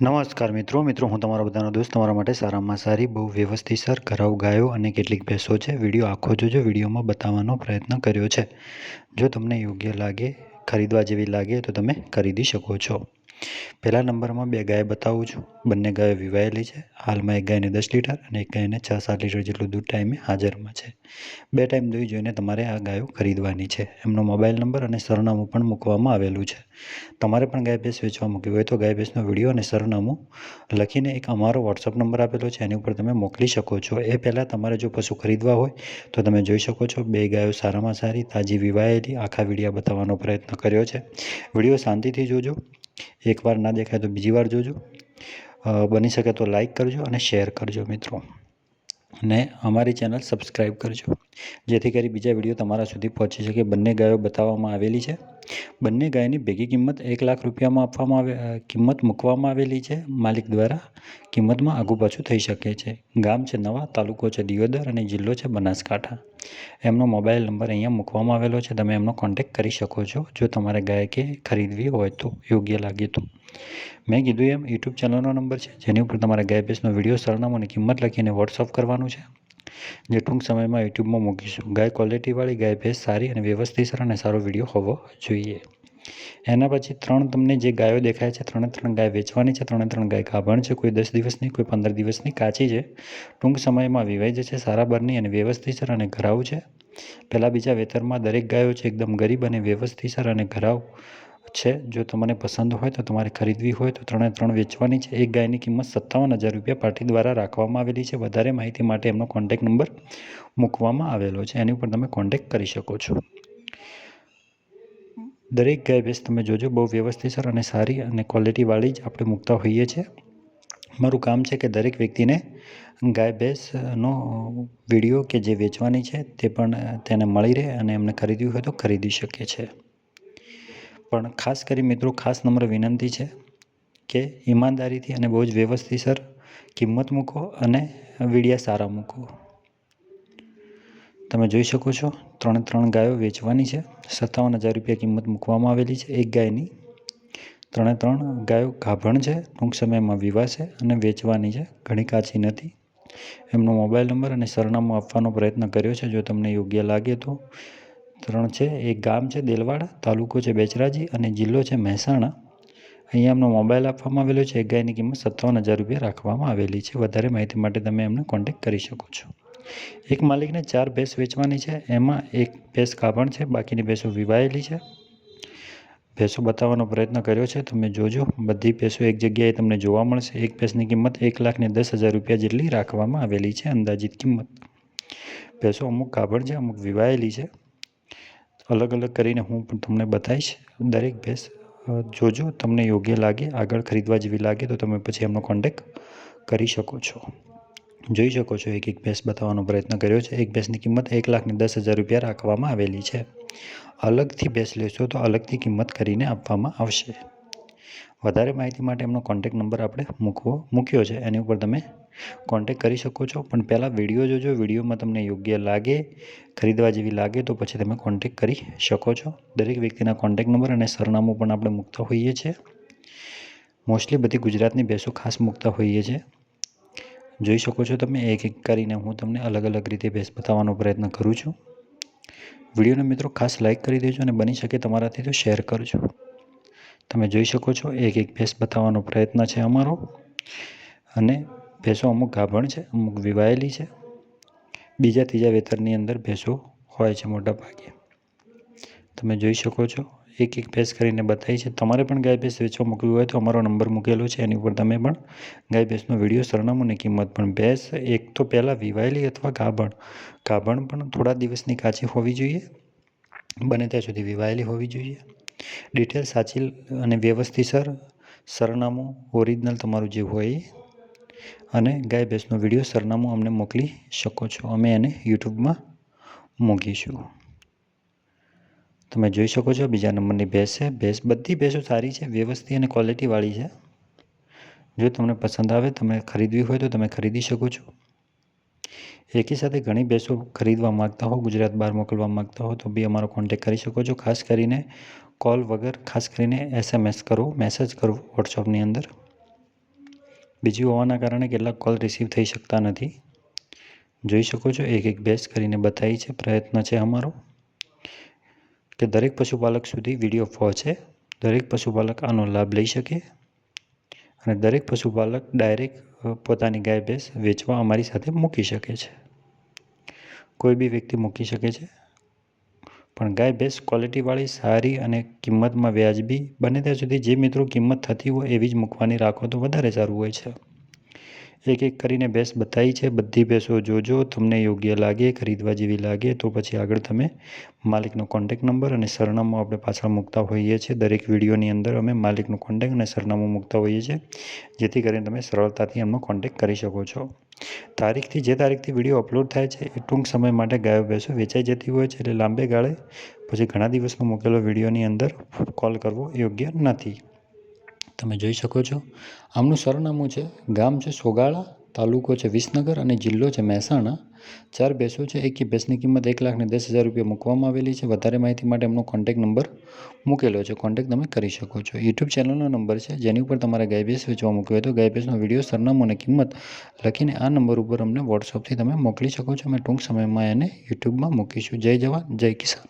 નમસ્કાર મિત્રો મિત્રો, હું તમારા બધાનો દોસ્ત, તમારા માટે સારામાં સારી, બહુ વ્યવસ્થિતસર ઘરાવ ગાયો અને કેટલીક ભેંસો છે. વીડિયો આખો જોજો, વિડીયોમાં બતાવવાનો પ્રયત્ન કર્યો છે. જો તમને યોગ્ય લાગે, ખરીદવા જેવી લાગે તો તમે ખરીદી શકો છો. પહેલા નંબરમાં બે ગાય બતાવું છું. બંને ગાયો વિવાયેલી છે. હાલમાં એક ગાયને દસ લીટર અને એક ગાયને છ સાત લીટર જેટલું દૂધ ટાઈમે હાજરમાં છે. બે ટાઈમ દૂધ જોઈને તમારે આ ગાયો ખરીદવાની છે. એમનો મોબાઈલ નંબર અને સરનામું પણ મૂકવામાં આવેલું છે. તમારે પણ ગાય ભેંસ વેચવા મૂકી હોય તો ગાય ભેંસનો વીડિયો અને સરનામું લખીને એક અમારો વોટ્સઅપ નંબર આપેલો છે. એની ઉપર તમે મોકલી શકો છો. એ પહેલાં તમારે જો પશુ ખરીદવા હોય તો તમે જોઈ શકો છો. બે ગાયો સારામાં સારી, તાજી, વિવાયેલી આખા વિડીયા બતાવવાનો પ્રયત્ન કર્યો છે. વીડિયો શાંતિથી જોજો. એકવાર ના દેખાય તો બીજી વાર જોજો. બની શકે તો લાઈક કરજો અને શેર કરજો મિત્રો. અને અમારી ચેનલ સબસ્ક્રાઈબ કરજો. જેથી કરી બીજા વીડિયો તમારા સુધી પહોંચી શકે. બંને ગાયો બતાવવામાં આવેલી છે. બંને ગાયની ભેગી કિંમત એક લાખ રૂપિયામાં આપવામાં આવે કિંમત મૂકવામાં આવેલી છે. માલિક દ્વારા કિંમતમાં આગુ પાછું થઈ શકે છે. ગામ છે નવા, તાલુકો છે દિયોદર અને જિલ્લો છે બનાસકાંઠા. એમનો મોબાઈલ નંબર અહીંયા મૂકવામાં આવેલો છે. તમે એમનો કોન્ટેક્ટ કરી શકો છો, જો તમારે ગાય કે ખરીદવી હોય તો, યોગ્ય લાગે તો. મેં કીધું એમ યુટ્યુબ ચેનલનો નંબર છે, જેની ઉપર તમારે ગાય ભેંસનો વીડિયો સરનામું અને કિંમત લખીને વોટ્સઅપ કરવાનું છે. જે ટૂંક સમયમાં યુટ્યુબમાં મૂકીશું. ગાય ક્વોલિટીવાળી ગાય ભેંસ સારી અને વ્યવસ્થિત અને સારો વીડિયો હોવો જોઈએ. એના પછી ત્રણ તમને જે ગાયો દેખાય છે, ત્રણે ત્રણ ગાય વેચવાની છે, ત્રણે ત્રણ ગાય ગાભણ છે, કોઈ દસ દિવસની, કોઈ પંદર દિવસની કાચી છે. ટૂંક સમયમાં વિવાઈ જશે સારા બરની અને વ્યવસ્થિત અને ઘરાવ છે. પહેલાં બીજા વેતરમાં દરેક ગાયો છે, એકદમ ગરીબ અને વ્યવસ્થિત અને ઘરાવ છે. જો તમને પસંદ હોય તો તમારે ખરીદવી હોય તો ત્રણે ત્રણ વેચવાની છે. એક ગાયની કિંમત સત્તાવન હજાર રૂપિયા પાર્ટી દ્વારા રાખવામાં આવેલી છે. વધારે માહિતી માટે એમનો કોન્ટેક નંબર મૂકવામાં આવેલો છે. એની ઉપર તમે કોન્ટેક કરી શકો છો. દરેક ગાય ભેંસ તમે જોજો, બહુ વ્યવસ્થિત અને સારી અને ક્વોલિટીવાળી જ આપણે મૂકતા હોઈએ છીએ. મારું કામ છે કે દરેક વ્યક્તિને ગાય ભેંસનો વીડિયો કે જે વેચવાની છે તે પણ તેને મળી રહે અને એમને ખરીદવી હોય તો ખરીદી શકે છે પણ ખાસ કરી મિત્રો, ખાસ નમ્ર વિનંતી છે કે ઈમાનદારીથી અને બહુ જ વ્યવસ્થિતસર કિંમત મૂકો અને વિડીયા સારા મૂકો. તમે જોઈ શકો છો ત્રણે ત્રણ ગાયો વેચવાની છે. સત્તાવન હજાર રૂપિયા કિંમત મૂકવામાં આવેલી છે એક ગાયની. ત્રણે ત્રણ ગાયો ગાભણ છે, ટૂંક સમયમાં વિવાશે અને વેચવાની છે, ઘણી કાચી નથી. એમનો મોબાઈલ નંબર અને સરનામું આપવાનો પ્રયત્ન કર્યો છે, જો તમને યોગ્ય લાગે તો. ત્રણ છે, એક ગામ છે, દેલવાડા, તાલુકો છે બેચરાજી અને જિલ્લો છે મહેસાણા. અહીંયા એમનો મોબાઈલ આપવામાં આવેલો છે, એક ગાયની કિંમત સત્તાવન હજાર રૂપિયા રાખવામાં આવેલી છે. વધારે માહિતી માટે તમે એમને કોન્ટેક્ટ કરી શકો છો. એક માલિકને ચાર ભેંસ વેચવાની છે, એમાં એક ભેંસ કાપણ છે, બાકીની ભેંસો વિવાયેલી છે. ભેંસો બતાવવાનો પ્રયત્ન કર્યો છે, તમે જોજો. બધી ભેંસો એક જગ્યાએ તમને જોવા મળશે. એક ભેંસની કિંમત એક લાખને દસ હજાર રૂપિયા જેટલી રાખવામાં આવેલી છે, અંદાજિત કિંમત. ભેંસો અમુક ગાભણ છે, અમુક વિવાયેલી છે. અલગ અલગ કરીને હું પણ તમને બતાવીશ. દરેક ભેંસ જોજો. તમને યોગ્ય લાગે, આગળ ખરીદવા જેવી લાગે તો તમે પછી એમનો કોન્ટેક કરી શકો છો. જોઈ શકો છો એક એક ભેંસ બતાવવાનો પ્રયત્ન કર્યો છે. એક ભેંસની કિંમત એક લાખને દસ હજાર રૂપિયા રાખવામાં આવેલી છે. અલગથી ભેંસ લેશો તો અલગથી કિંમત કરીને આપવામાં આવશે. વધારે માહિતી માટે એમનો કોન્ટેક નંબર આપણે મૂકવો, મૂક્યો છે. એની ઉપર તમે કોન્ટેક કરી શકો છો. પણ પહેલાં વીડિયો જોજો. વિડીયોમાં તમને યોગ્ય લાગે, ખરીદવા જેવી લાગે તો પછી તમે કોન્ટેક કરી શકો છો. દરેક વ્યક્તિના કોન્ટેક નંબર અને સરનામું પણ આપણે મૂકતા હોઈએ છીએ. મોસ્ટલી બધી ગુજરાતની ભેંસો ખાસ મૂકતા હોઈએ છીએ. જોઈ શકો છો તમે, એક એક કરીને હું તમને અલગ અલગ રીતે ભેંસ બતાવવાનો પ્રયત્ન કરું છું. વિડીયોને મિત્રો ખાસ લાઇક કરી દેજો અને બની શકે તમારાથી તો શેર કરજો. તમે જોઈ શકો છો, એક એક ભેંસ બતાવવાનો પ્રયત્ન છે અમારો. અને ભેંસો અમુક ગાભણ છે, અમુક વિવાયેલી છે. બીજા ત્રીજા વેતરની અંદર ભેંસો હોય છે મોટા ભાગે તમે જોઈ શકો છો એક એક ભેંસ કરીને બતાવી છે. તમારે પણ ગાય ભેંસ વેચવા મૂકવી હોય તો અમારો નંબર મૂકેલો છે. એની ઉપર તમે પણ ગાય ભેંસનો વીડિયો, સરનામું અને કિંમત પણ ભેંસ, એક તો પહેલાં વિવાયેલી અથવા ગાભણ. ગાભણ પણ થોડા દિવસની કાચી હોવી જોઈએ. બને ત્યાં સુધી વિવાયેલી હોવી જોઈએ. ડિટેલ સાચી અને વ્યવસ્થિતસર સરનામું ઓરિજિનલ તમારું જે હોય અને ગાય ભેંસનો વીડિયો, સરનામું અમને મોકલી શકો છો. અમે એને યુટ્યુબમાં મૂકીશું. તમે જોઈ શકો છો, બીજા નંબરની ભેંસ છે. ભેંસ બધી ભેંસો સારી છે, વ્યવસ્થિત અને ક્વોલિટીવાળી છે. જો તમને પસંદ આવે, તમે ખરીદવી હોય તો તમે ખરીદી શકો છો. એકી સાથે ઘણી ભેંસો ખરીદવા માગતા હો, ગુજરાત બહાર મોકલવા માગતા હો, તો બી અમારો કોન્ટેક કરી શકો છો. ખાસ કરીને કોલ વગર, ખાસ કરીને એસએમએસ કરો મેસેજ કરો વોટ્સઅપની અંદર. બીજી હોવાના કારણે કેટલાક કોલ રિસીવ થઈ શકતા નથી. જોઈ શકો છો એક એક બેચ કરીને બતાવી છે, પ્રયત્ન છે અમારો. કે દરેક પશુપાલક સુધી વીડિયો પહોંચે, દરેક પશુપાલક આનો લાભ લઈ શકે અને દરેક પશુપાલક ડાયરેક્ટ પોતાની ગાય ભેંસ વેચવા અમારી સાથે મૂકી શકે છે. કોઈ બી વ્યક્તિ મૂકી શકે છે. પણ ગાય ભેંસ ક્વોલિટીવાળી, સારી અને કિંમતમાં વ્યાજબી બને ત્યાં સુધી જે મિત્રો કિંમત થતી હોય એવી જ મૂકવાની રાખો તો વધારે સારું હોય છે. એક એક કરીને ભેંસ બતાવી છે. બધી ભેંસો જોજો. તમને યોગ્ય લાગે, ખરીદવા જેવી લાગે, તો પછી આગળ તમે માલિકનો કોન્ટેક નંબર અને સરનામું આપણે પાછળ મૂકતા હોઈએ છીએ. દરેક વિડીયોની અંદર અમે માલિકનું કોન્ટેક અને સરનામું મૂકતા હોઈએ છીએ, જેથી કરીને તમે સરળતાથી એમનો કોન્ટેક કરી શકો છો. તારીખથી જે તારીખથી વીડિયો અપલોડ થાય છે, એ ટૂંક સમય માટે ગાયો ભેંસો વેચાઈ જતી હોય છે, એટલે લાંબે ગાળે પછી ઘણા દિવસમાં મૂકેલો વિડીયોની અંદર કોલ કરવો યોગ્ય નથી. તમે જોઈ શકો છો. આમનું સરનામું છે ગામ છે સોગાળા, તાલુકો છે વિસનગર અને જિલ્લો છે મહેસાણા. ચાર ભેંસો છે, એક ભેંસની કિંમત એક લાખને દસ હજાર રૂપિયા મૂકવામાં આવેલી છે. વધારે માહિતી માટે એમનો કોન્ટેક નંબર મૂકેલો છે. કોન્ટેક તમે કરી શકો છો. યુટ્યુબ ચેનલનો નંબર છે, જેની ઉપર તમારે ગાય ભેંસ વેચવા મૂક્યો હોય તો ગાય ભેંસનો વીડિયો સરનામું અને કિંમત લખીને આ નંબર ઉપર અમને વોટ્સઅપથી તમે મોકલી શકો છો. અમે ટૂંક સમયમાં એને યુટ્યુબમાં મૂકીશું. જય જવાન, જય કિસાન.